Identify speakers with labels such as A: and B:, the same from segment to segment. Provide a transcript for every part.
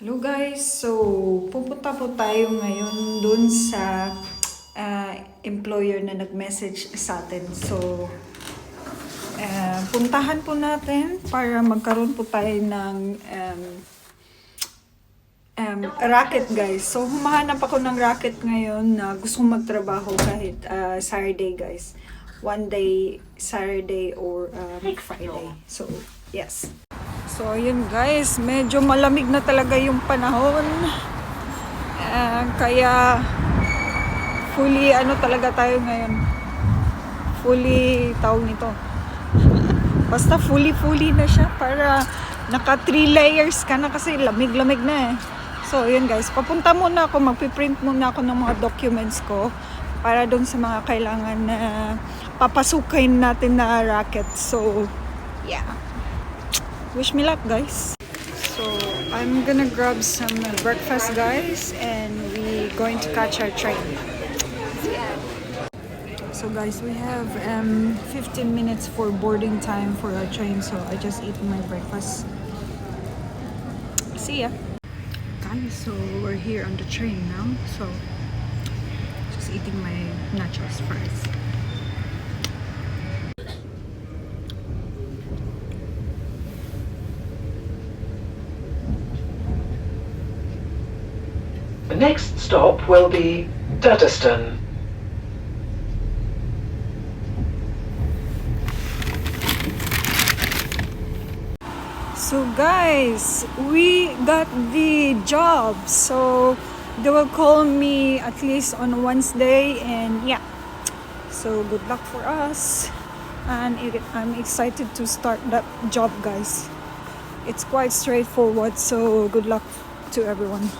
A: Hello guys, so pupunta po tayo ngayon dun sa ah, employer na nag-message sa atin. So, ah, puntahan po natin para magkaroon po tayo ng um, um, racket guys. So, humahanap ako ng racket ngayon na gusto magtrabaho kahit ah, Saturday guys. One day, Saturday or um, Friday. So, yes. So, ayun guys, medyo malamig na talaga yung panahon. Ah, kaya, fully ano talaga tayo ngayon. Fully, tawag nito. Basta fully-fully na siya para naka 3 layers ka na kasi lamig-lamig na eh. So, yun guys, papunta muna ako, magpiprint muna ako ng mga documents ko para doon sa mga kailangan na papasukin natin na racket. So, yeah. Wish me luck, guys. So, I'm gonna grab some breakfast, guys, and we're going to catch our train. So, guys, we have um 15 minutes for boarding time for our train, so I just eat my breakfast. See ya. Guys, so we're here on the train now, so just eating my nachos first.
B: Next stop will be Duddeston.
A: So guys, we got the job. So they will call me at least on Wednesday and yeah. So good luck for us. And I'm excited to start that job guys. It's quite straightforward so good luck to everyone.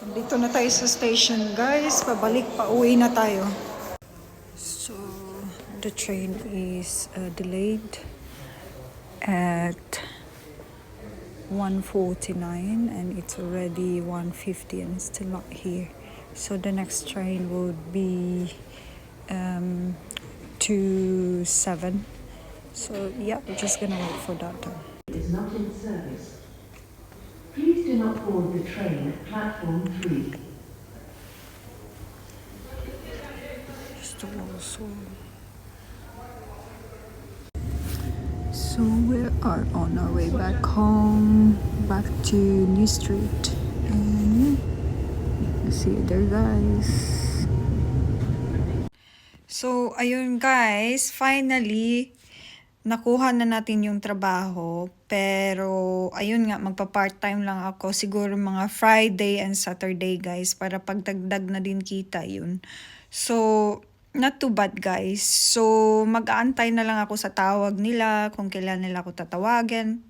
A: So dito na tayo sa station guys. Pabalik pa uwi na tayo. So the train is uh, delayed at 1.49 and it's already 1.50 and it's still not here so the next train would be um 2 7 so yeah we're just gonna wait for that time
C: is not in service. Do not board the train at platform 3.
A: just also so we are on our way back home back to new street and see you there guys So, ayun guys, finally, nakuha na natin yung trabaho. Pero, ayun nga, magpa-part-time lang ako. Siguro mga Friday and Saturday guys, para pagdagdag na din kita yun. So, not too bad guys. So, mag-aantay na lang ako sa tawag nila, kung kailan nila ako tatawagan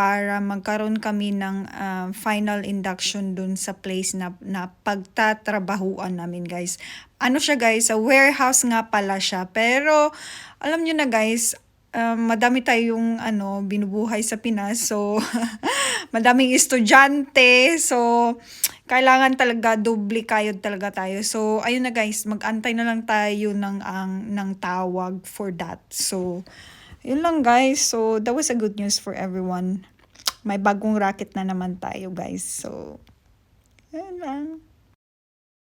A: para magkaroon kami ng um, final induction dun sa place na, na pagtatrabahuan namin guys. Ano siya guys, sa warehouse nga pala siya. Pero alam nyo na guys, um, madami tayong ano, binubuhay sa Pinas. So, madaming estudyante. So, kailangan talaga doble kayod talaga tayo. So, ayun na guys, mag-antay na lang tayo ng, ang, ng tawag for that. So, yun lang guys. So, that was a good news for everyone. May bagong racket na naman tayo guys. So, yun lang.